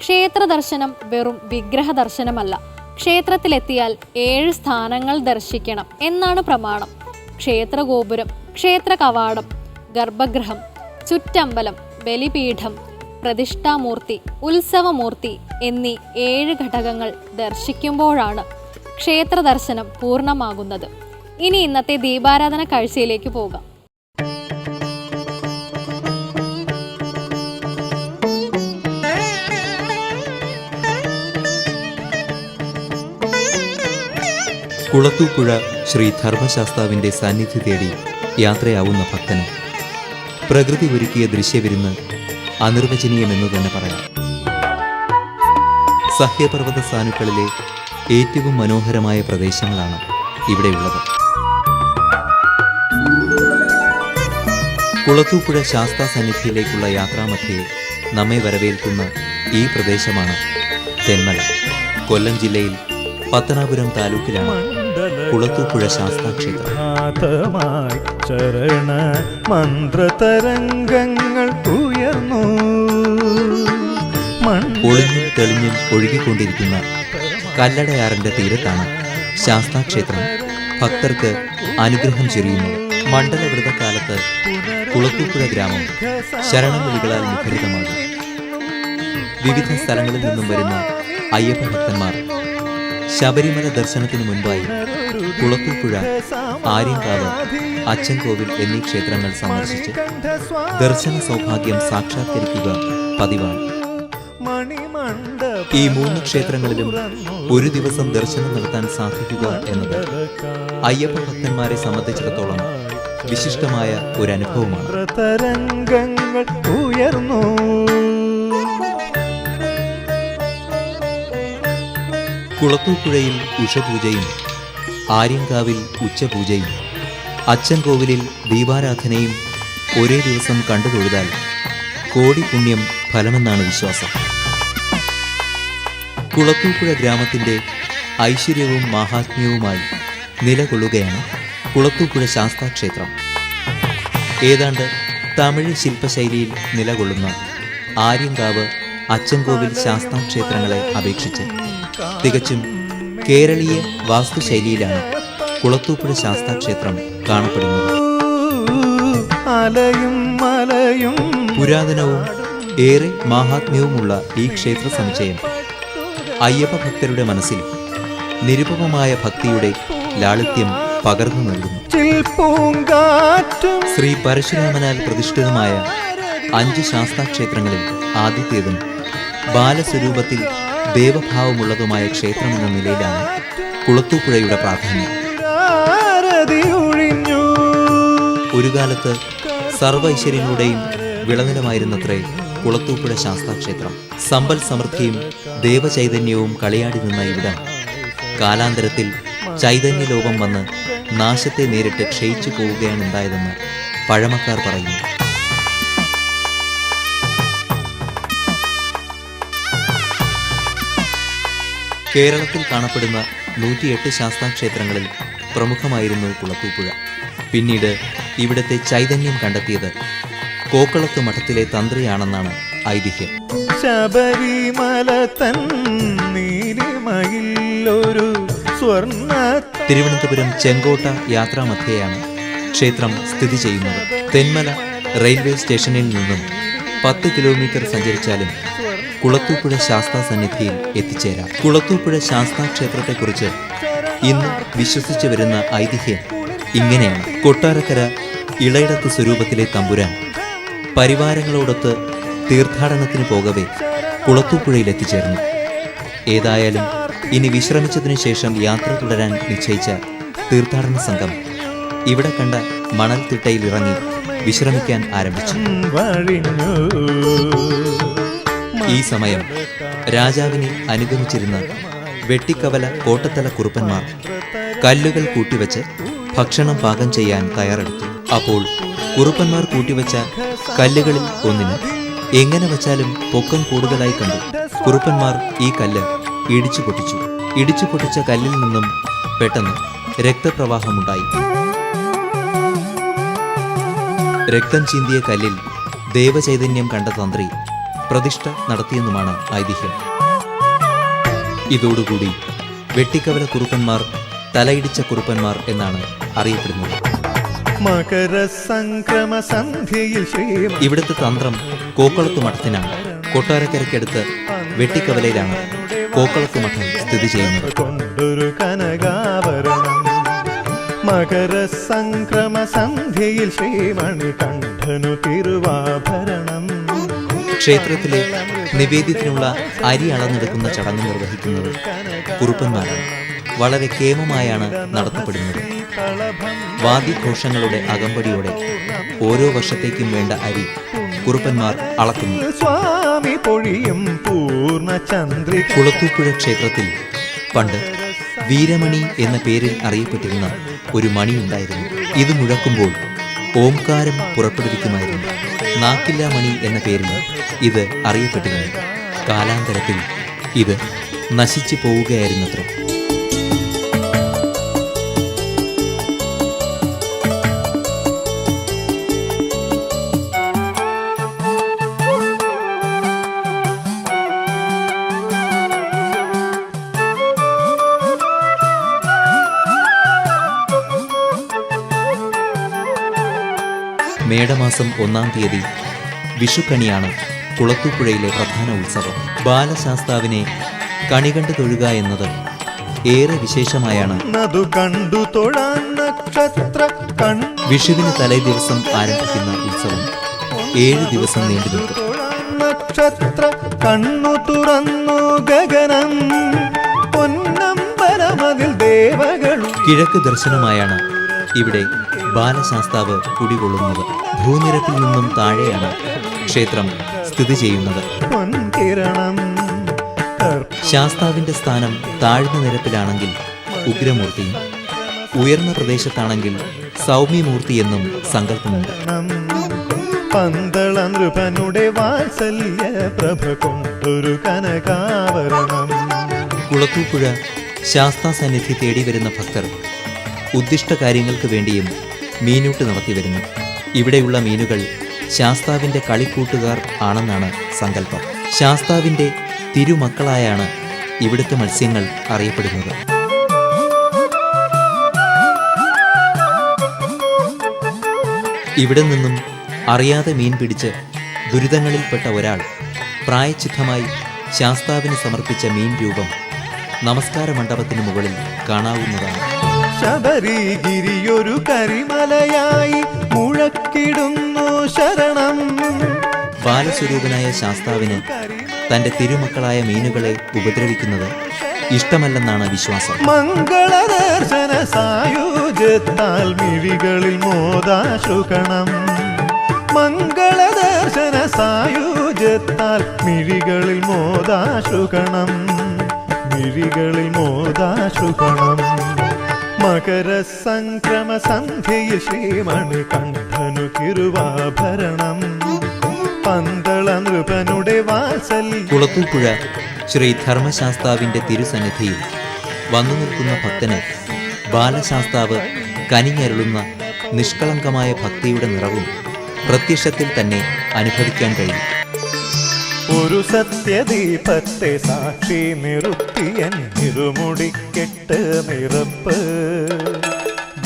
ക്ഷേത്ര ദർശനം വെറും വിഗ്രഹ ദർശനമല്ല. ക്ഷേത്രത്തിലെത്തിയാൽ ഏഴ് സ്ഥാനങ്ങൾ ദർശിക്കണം എന്നാണ് പ്രമാണം. ക്ഷേത്ര ഗോപുരം ക്ഷേത്ര കവാടം ഗർഭഗൃഹം ചുറ്റമ്പലം ബലിപീഠം പ്രതിഷ്ഠാമൂർത്തി ഉത്സവമൂർത്തി എന്നീ ഏഴ് ഘടകങ്ങൾ ദർശിക്കുമ്പോഴാണ് ക്ഷേത്ര ദർശനം പൂർണമാകുന്നത്. ഇനി ഇന്നത്തെ ദീപാരാധന കാഴ്ചയിലേക്ക് പോകാം. കുളത്തൂപ്പുഴ ശ്രീ ധർമ്മശാസ്താവിന്റെ സാന്നിധ്യ തേടി യാത്രയാവുന്ന ഭക്തന്. പ്രകൃതി ഒരുക്കിയ ദൃശ്യവിരുന്ന് അനിർവചനീയമെന്ന് തന്നെ പറയാം. സഹ്യപർവത സാനുക്കളിലെ ഏറ്റവും മനോഹരമായ പ്രദേശങ്ങളാണ് ഇവിടെയുള്ളത്. കുളത്തൂപ്പുഴ ശാസ്താ സന്നിധിയിലേക്കുള്ള യാത്രാമധ്യേ നമ്മെ വരവേൽക്കുന്ന ഈ പ്രദേശമാണ് തെന്മല. കൊല്ലം ജില്ലയിൽ പത്തനാപുരം താലൂക്കിലാണ് കുളത്തൂപ്പുഴ ശാസ്താക്ഷേത്രം. ചരണ മന്ത്രതരംഗങ്ങൾ ഉയർന്നു. ഒളിഞ്ഞും തെളിഞ്ഞും ഒഴുകിക്കൊണ്ടിരിക്കുന്ന കല്ലടയാറിന്റെ തീരത്താണ് ശാസ്താക്ഷേത്രം. ഭക്തർക്ക് അനുഗ്രഹം ചൊരിയുന്നു. മണ്ഡലവ്രതകാലത്ത് കുളത്തൂപ്പുഴ ഗ്രാമം ശരണമൊഴികളാൽ മുഖരിതമാകും. വിവിധ സ്ഥലങ്ങളിൽ നിന്നും വരുന്ന അയ്യപ്പ ഭക്തന്മാർ ശബരിമല ദർശനത്തിനു മുൻപായി കുളത്തൂപ്പുഴ ആര്യങ്കാവ് അച്ചൻകോവിൽ എന്നീ ക്ഷേത്രങ്ങൾ സന്ദർശിച്ച് ദർശന സൗഭാഗ്യം സാക്ഷാത്കരിക്കുക പതിവാണ്. ഈ മൂന്ന് ക്ഷേത്രങ്ങളിലും ഒരു ദിവസം ദർശനം നടത്താൻ സാധിക്കുക എന്നത് അയ്യപ്പ ഭക്തന്മാരെ സംബന്ധിച്ചിടത്തോളം വിശിഷ്ടമായ ഒരു അനുഭവമാണ്. ഉയർന്നു. കുളത്തൂപ്പുഴയിൽ ഉഷപൂജയും ആര്യങ്കാവിൽ ഉച്ചപൂജയും അച്ചൻകോവിലിൽ ദീപാരാധനയും ഒരേ ദിവസം കണ്ടു തൊഴുതാൽ കോടി പുണ്യം ഫലമെന്നാണ് വിശ്വാസം. കുളത്തൂപ്പുഴ ഗ്രാമത്തിന്റെ ഐശ്വര്യവും മാഹാത്മ്യവുമായി നിലകൊള്ളുകയാണ് കുളത്തൂപ്പുഴ ശാസ്താക്ഷേത്രം. ഏതാണ്ട് തമിഴ് ശില്പശൈലിയിൽ നിലകൊള്ളുന്ന ആര്യങ്കാവ് അച്ചൻകോവിൽ ശാസ്താക്ഷേത്രങ്ങളെ അപേക്ഷിച്ച് തികച്ചും കേരളീയ വാസ്തുശൈലിയിലാണ് കുളത്തൂപ്പുഴ ശാസ്താക്ഷേത്രം കാണപ്പെടുന്നത്. പുരാതനവും ഏറെ മാഹാത്മ്യവുമുള്ള ഈ ക്ഷേത്ര സമുച്ചയം അയ്യപ്പ ഭക്തരുടെ മനസ്സിൽ നിരുപമമായ ഭക്തിയുടെ ലാളിത്യം പകർന്നു നൽകുന്നു. ശ്രീ പരശുരാമനാൽ പ്രതിഷ്ഠിതമായ അഞ്ച് ശാസ്താക്ഷേത്രങ്ങളിൽ ആദ്യത്തേതും ബാലസ്വരൂപത്തിൽ ദേവഭാവമുള്ളതുമായ ക്ഷേത്രമെന്ന നിലയിലാണ് കുളത്തൂപ്പുഴയുടെ പ്രാധാന്യം. ഒരു കാലത്ത് സർവ ഐശ്വര്യങ്ങളുടെയും വിളനിലമായിരുന്നത്രേ കുളത്തൂപ്പുഴ ശാസ്താക്ഷേത്രം. സമ്പൽ സമൃദ്ധിയും ദേവചൈതന്യവും കളിയാടി നിന്ന ഇവിടം. കാലാന്തരത്തിൽ ചൈതന്യലോകം വന്ന് നാശത്തെ നേരിട്ട് ക്ഷയിച്ചു പോവുകയാണുണ്ടായതെന്ന് പഴമക്കാർ പറയുന്നു. കേരളത്തിൽ കാണപ്പെടുന്ന നൂറ്റിയെട്ട് ശാസ്താക്ഷേത്രങ്ങളിൽ പ്രമുഖമായിരുന്നു കുളത്തൂപ്പുഴ പിന്നീട് ഇവിടത്തെ ചൈതന്യം കണ്ടെത്തിയത് കോക്കളത്ത് മഠത്തിലെ തന്ത്രിയാണെന്നാണ് ഐതിഹ്യം. ശബരിമല സ്വർണ തിരുവനന്തപുരം ചെങ്കോട്ട യാത്രാമധ്യയാണ് ക്ഷേത്രം സ്ഥിതി ചെയ്യുന്നത്. തെന്മല റെയിൽവേ സ്റ്റേഷനിൽ നിന്നും പത്ത് കിലോമീറ്റർ സഞ്ചരിച്ചാലും കുളത്തൂപ്പുഴ ശാസ്താ സന്നിധിയിൽ എത്തിച്ചേരാം. കുളത്തൂപ്പുഴ ശാസ്താ ക്ഷേത്രത്തെക്കുറിച്ച് ഇന്ന് വിശ്വസിച്ചു വരുന്ന ഐതിഹ്യം ഇങ്ങനെയാണ്. കൊട്ടാരക്കര ഇളയിടത്ത് സ്വരൂപത്തിലെ തമ്പുരാൻ പരിവാരങ്ങളോടൊത്ത് തീർത്ഥാടനത്തിന് പോകവേ കുളത്തൂപ്പുഴയിൽ എത്തിച്ചേർന്നു. ഏതായാലും ഇനി വിശ്രമിച്ചതിനു ശേഷം യാത്ര തുടരാൻ നിശ്ചയിച്ച തീർത്ഥാടന സംഘം ഇവിടെ കണ്ട മണൽ തിട്ടയിൽ ഇറങ്ങി വിശ്രമിക്കാൻ ആരംഭിച്ചു. ഈ സമയം രാജാവിനെ അനുഗമിച്ചിരുന്ന വെട്ടിക്കവല കോട്ടത്തല കുറുപ്പന്മാർ കല്ലുകൾ കൂട്ടിവെച്ച് ഭക്ഷണം പാകം ചെയ്യാൻ തയ്യാറെടുത്തു. അപ്പോൾ കുറുപ്പന്മാർ കൂട്ടിവെച്ച കല്ലുകളിൽ ഒന്നിന് എങ്ങനെ വച്ചാലും പൊക്കം കൂടുതലായി കണ്ടു. കുറുപ്പന്മാർ ഈ കല്ല് ഇടിച്ചു പൊട്ടിച്ചു. ഇടിച്ചു പൊട്ടിച്ച കല്ലിൽ നിന്നും പെട്ടെന്ന് രക്തപ്രവാഹമുണ്ടായി. രക്തം ചീന്തിയ കല്ലിൽ ദേവചൈതന്യം കണ്ട തന്ത്രി പ്രതിഷ്ഠ നടത്തിയെന്നുമാണ് ഐതിഹ്യം. ഇതോടുകൂടി വെട്ടിക്കവല കുറുപ്പന്മാർ തലയിടിച്ച കുറുപ്പന്മാർ എന്നാണ് അറിയപ്പെടുന്നത്. മകരസംക്രമ സന്ധ്യയിൽ ശ്രീമ ഇവിടുത്തെ തന്ത്രം കോക്കളത്ത് മഠത്തിനാണ്. കൊട്ടാരക്കരയ്ക്കടുത്ത് വെട്ടിക്കവലയിലാണ് കോക്കളത്ത് മഠം സ്ഥിതി ചെയ്യുന്നത്. കൊണ്ടൊരു കനകാഭരണം. മകരസംക്രമ സന്ധ്യയിൽ ശ്രീമണി കണ്ഠനു തിരുവാഭരണം. ക്ഷേത്രത്തിലെ നിവേദ്യത്തിനുള്ള അരി അളന്നെടുക്കുന്ന ചടങ്ങ് നിർവഹിക്കുന്നത് കുറുപ്പന്മാരാണ്. വളരെ കേമമായാണ് നടത്തപ്പെടുന്നത്. വാദിഘോഷങ്ങളുടെ അകമ്പടിയോടെ ഓരോ വർഷത്തേക്കും വേണ്ട അരി കുറുപ്പന്മാർ അളക്കുന്നു. കുളത്തൂപ്പുഴ ക്ഷേത്രത്തിൽ പണ്ട് വീരമണി എന്ന പേരിൽ അറിയപ്പെട്ടിരുന്ന ഒരു മണിയുണ്ടായിരുന്നു. ഇത് മുഴക്കുമ്പോൾ ഓംകാരം പുറപ്പെടുവിക്കുമായിരുന്നു. നാക്കില്ല മണി എന്ന പേരിൽ ഇത് അറിയപ്പെട്ടിരുന്നു. കാലാന്തരത്തിൽ ഇത് നശിച്ചു പോവുകയായിരുന്നത്ര. മേടമാസം ഒന്നാം തീയതി വിഷുക്കണിയാണ് കുളത്തൂപ്പുഴയിലെ പ്രധാന ഉത്സവം. ബാലശാസ്താവിനെ കണി കണ്ടു തൊഴുക എന്നത് ഏറെ വിശേഷമായാണ്. വിഷുവിന് തലേ ദിവസം ആരംഭിക്കുന്ന ഉത്സവം ഏഴ് ദിവസം നീണ്ടു നിൽക്കും. നക്ഷത്ര കണ്ണു തുറന്നു ഗഗനം. പൊന്നമ്പലമതിൽ ദേവകൾ കിഴക്ക് ദർശനമായാണ് ഇവിടെ ബാലശാസ്താവ് കുടികൊള്ളുന്നത് ഭൂനിരപ്പിൽ നിന്നും താഴെയാണ് ക്ഷേത്രം സ്ഥിതി ചെയ്യുന്നത്. ശാസ്താവിന്റെ സ്ഥാനം താഴ്ന്ന നിരപ്പിലാണെങ്കിൽ ഉഗ്രമൂർത്തി ഉയർന്ന പ്രദേശത്താണെങ്കിൽ സൗമ്യമൂർത്തി എന്നും സങ്കല്പമുണ്ട്. കർണം പന്തള നൃപനുടെ വാത്സല്യ പ്രഭ കൊണ്ടൊരു കനകാവരണം. കുളത്തൂപ്പുഴ ശാസ്താ സന്നിധി തേടി വരുന്ന ഭക്തർ ഉദ്ദിഷ്ട കാര്യങ്ങൾക്ക് വേണ്ടിയും മീനൂട്ട് നടത്തി വരുന്നു. ഇവിടെയുള്ള മീനുകൾ ശാസ്താവിന്റെ കളിക്കൂട്ടുകാർ ആണെന്നാണ് സങ്കല്പം. ശാസ്താവിന്റെ തിരുമക്കളായാണ് ഇവിടുത്തെ മത്സ്യങ്ങൾ അറിയപ്പെടുന്നത്. ഇവിടെ നിന്നും അറിയാതെ മീൻ പിടിച്ച് ദുരിതങ്ങളിൽപ്പെട്ട ഒരാൾ പ്രായച്ചിത്തമായി ശാസ്താവിന് സമർപ്പിച്ച മീൻ രൂപം നമസ്കാര മണ്ഡപത്തിന് മുകളിൽ കാണാവുന്നതാണ്. ശബരിഗിരിയൊരു കരിമലയായി മുഴക്കിടുന്നു ശരണം. ബാലസ്വരൂപനായ ശാസ്താവിന് തന്റെ തിരുമക്കളായ മീനുകളെ ഉപദ്രവിക്കുന്നത് ഇഷ്ടമല്ലെന്നാണ് വിശ്വാസം. മംഗളദർശന സായുജത്താൽ മിഴികളിൽ മോദാശുകണം മംഗളദർശന സായുജത്താൽ മിഴികളിൽ മോദാശുകണം മിഴികളിൽ മോദാശുകണം മകരസംക്രമ സന്ധ്യയിൽ ശ്രീമണി കണ്ഠനു കിരുവാഭരണം പന്തള നൃപനുടെ വാസൽ കുളത്തൂപ്പുഴ ശ്രീ ധർമ്മശാസ്താവിന്റെ തിരുസന്നിധിയിൽ വന്നു നിൽക്കുന്ന ഭക്തന് ബാലശാസ്താവ് കനിഞ്ഞരുളുന്ന നിഷ്കളങ്കമായ ഭക്തിയുടെ നിറവും പ്രത്യക്ഷത്തിൽ തന്നെ അനുഭവിക്കാൻ കഴിയും. ഒരു സത്യദീപത്തെ സാക്ഷി നിറുത്തിയൻ ഇരുമുടിക്കെട്ട് നിറപ്പ്.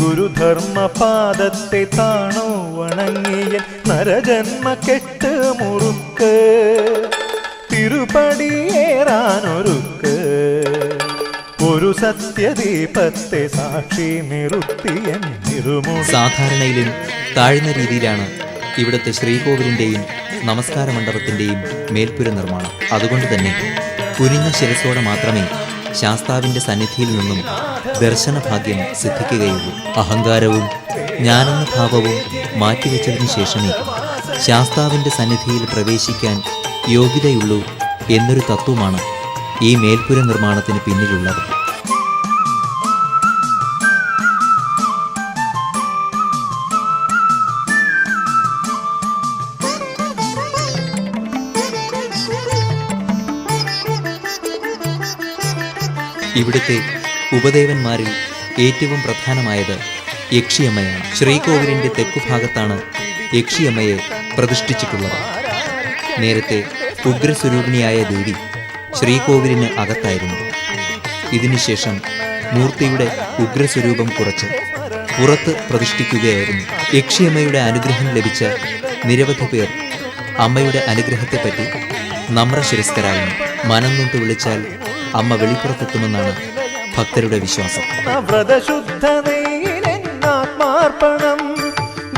ഗുരുധർമ്മ പാദത്തെ താണോ വണങ്ങിയൻ നരജന്മ കെട്ട് മുറുക്ക്. തിരുപടിയേറാനൊരുക്ക് ഒരു സത്യദീപത്തെ സാക്ഷി നിറുത്തിയൻ ഇരുമുടി. സാധാരണയിലും താഴ്ന്ന രീതിയിലാണ് ഇവിടുത്തെ ശ്രീകോവിലിന്റെയും നമസ്കാര മണ്ഡപത്തിന്റെയും മേൽപ്പുര നിർമ്മാണം. അതുകൊണ്ട് തന്നെ കുനിഞ്ഞ ശിരസോടെ മാത്രമേ ശാസ്താവിന്റെ സന്നിധിയിൽ നിന്നും ദർശനഭാഗ്യം സിദ്ധിക്കുകയുള്ളൂ. അഹങ്കാരവും ജ്ഞാനെന്ന ഭാവവും മാറ്റിവെച്ചതിനു ശേഷമേ ശാസ്താവിന്റെ സന്നിധിയിൽ പ്രവേശിക്കാൻ യോഗ്യതയുള്ളൂ എന്നൊരു തത്വമാണ് ഈ മേൽപ്പുര നിർമ്മാണത്തിന് പിന്നിലുള്ളത്. ഇവിടുത്തെ ഉപദേവന്മാരിൽ ഏറ്റവും പ്രധാനമായത് യക്ഷിയമ്മയാണ്. ശ്രീകോവിലിന്റെ തെക്കുഭാഗത്താണ് യക്ഷിയമ്മയെ പ്രതിഷ്ഠിച്ചിട്ടുള്ളത്. നേരത്തെ ഉഗ്രസ്വരൂപിണിയായ ദേവി ശ്രീകോവിലിന് അകത്തായിരുന്നു. ഇതിനുശേഷം മൂർത്തിയുടെ ഉഗ്രസ്വരൂപം കുറച്ച് പുറത്ത് പ്രതിഷ്ഠിക്കുകയായിരുന്നു. യക്ഷിയമ്മയുടെ അനുഗ്രഹം ലഭിച്ച നിരവധി പേർ അമ്മയുടെ അനുഗ്രഹത്തെപ്പറ്റി നമ്രശിരസ്കരാകുന്നു. മനം നൊന്ത് വിളിച്ചാൽ അമ്മ വെളിപ്പുറത്തെത്തുമെന്നാണ് ഭക്തരുടെ വിശ്വാസം.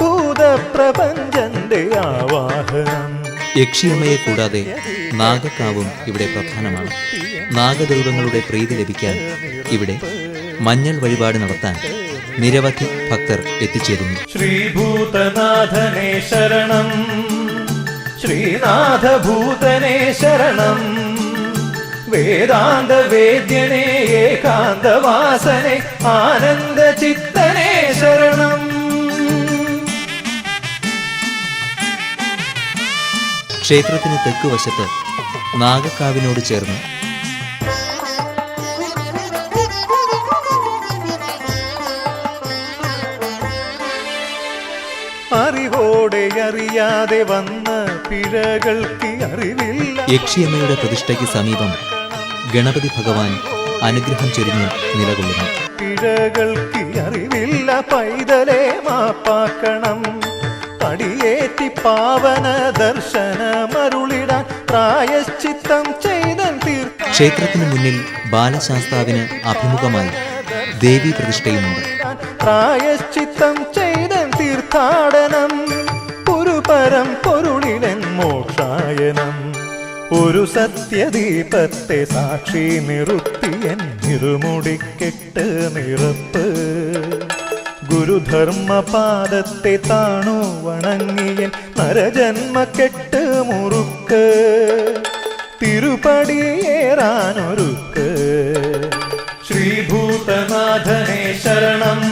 ഭൂതപ്രപഞ്ചന്റെ ആവാഹനം. യക്ഷിയമ്മയെ കൂടാതെ നാഗക്കാവും ഇവിടെ പ്രധാനമാണ്. നാഗദൈവങ്ങളുടെ പ്രീതി ലഭിക്കാൻ ഇവിടെ മഞ്ഞൾ വഴിപാട് നടത്താൻ നിരവധി ഭക്തർ എത്തിച്ചേരുന്നു. ശ്രീഭൂതനാഥനെ ശരണം ശ്രീനാഥഭൂതനെ ശരണം. വേദാന്ത വേദ്യനെ ഏകാന്തവാസനെ ആനന്ദ ചിത്തനെ ശരണം. ക്ഷേത്രത്തിന് തെക്കുവശത്ത് നാഗക്കാവിനോട് ചേർന്ന് അറിവോടെ അറിയാതെ വന്ന യക്ഷിയമ്മയുടെ പ്രതിഷ്ഠയ്ക്ക് സമീപം ഗണപതി ഭഗവാൻ അനുഗ്രഹം ചൊരിഞ്ഞ് നിലകൊള്ളുന്നു. പിഴകൾക്ക് അറിവില്ല. പൈതലേ മാപ്പാക്കണം. പടിയേറ്റി പാവന ദർശനമരുളിടാൻ പ്രായശ്ചിത്തം ചെയ്തൻ തീർത്ഥ ക്ഷേത്രത്തിന് മുന്നിൽ ബാലശാസ്താവിന് അഭിമുഖമായി ദേവി പ്രതിഷ്ഠയുമുണ്ട്. പ്രായശ്ചിത്തം ചെയ്തൻ തീർത്ഥാടനം. പുരുപരം പൊരുളിലൻ മോക്ഷായനം. ഒരു സത്യദീപത്തെ സാക്ഷി നിറുത്തിയൻ ഇരുമുടിക്കെട്ട് നിറപ്പ്. ഗുരുധർമ്മപാദത്തെ താണു വണങ്ങിയൻ നരജന്മ കെട്ട് മുറുക്ക്. തിരുപടിയേറാനൊരുക്ക് ശ്രീഭൂതനാഥനെ ശരണം.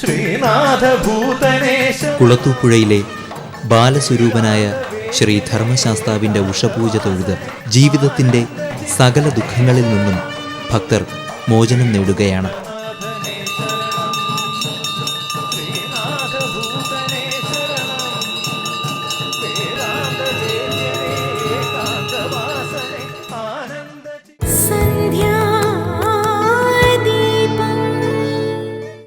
ശ്രീനാഥഭൂതനേശ കുളത്തൂപ്പുഴയിലെ ബാലസ്വരൂപനായ ശ്രീ ധർമ്മശാസ്താവിന്റെ ഉഷപൂജ തൊഴുത് ജീവിതത്തിന്റെ സകല ദുഃഖങ്ങളിൽ നിന്നും ഭക്തർ മോചനം നേടുകയാണ്.